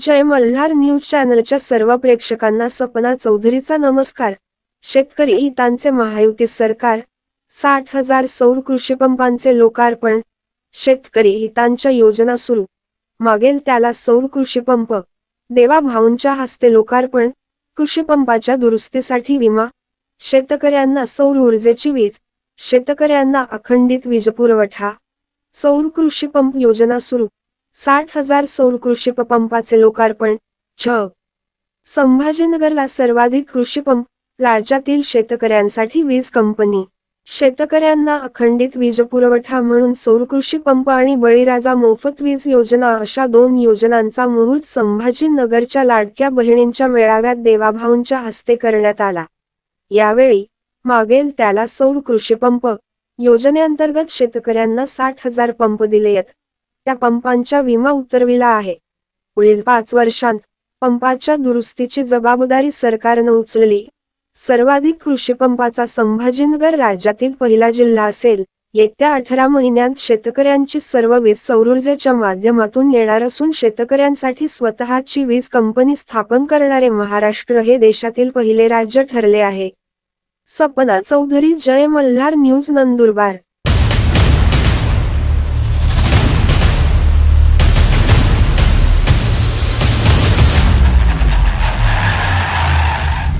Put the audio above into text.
जय Malhar news चॅनलच्या सर्व प्रेक्षकांना सपना चौधरीचा नमस्कार. शेतकरी हितांचे महायुती सरकार साठ हजार सौर कृषीपंपांचे लोकार्पण शेतकरी हितांच्या योजना सुरू. मागेल त्याला सौर कृषीपंप देवा भाऊंच्या हस्ते लोकार्पण कृषीपंपाच्या दुरुस्तीसाठी विमा शेतकऱ्यांना सौर ऊर्जेची वीज शेतकऱ्यांना अखंडित वीज पुरवठा सौर कृषीपंप योजना सुरू. साठ हजार सौर कृषी पंपाचे लोकार्पण छ. संभाजीनगरला सर्वाधिक कृषी पंप राज्यातील शेतकऱ्यांसाठी वीज कंपनी. शेतकऱ्यांना अखंडित वीज पुरवठा म्हणून सौर कृषी पंप आणि बळीराजा मोफत वीज योजना अशा दोन योजनांचा मुहूर्त संभाजीनगरच्या लाडक्या बहिणींच्या मेळाव्यात देवाभाऊंच्या हस्ते करण्यात आला. यावेळी मागेल त्याला सौर कृषी पंप योजनेअंतर्गत शेतकऱ्यांना साठ हजार पंप दिले आहेत. त्या पंपांच्या विमा उतरविला आहे. पुढील पाच वर्षांत पंपाच्या दुरुस्तीची जबाबदारी सरकारनं उचलली. सर्वाधिक कृषी पंपाचा संभाजीनगर राज्यातील पहिला जिल्हा असेल. येत्या अठरा महिन्यात शेतकऱ्यांची सर्व वीज सौरऊर्जेच्या माध्यमातून येणार असून शेतकऱ्यांसाठी स्वतःची वीज कंपनी स्थापन करणारे महाराष्ट्र हे देशातील पहिले राज्य ठरले आहे. सपना चौधरी जय मल्हार न्यूज नंदुरबार.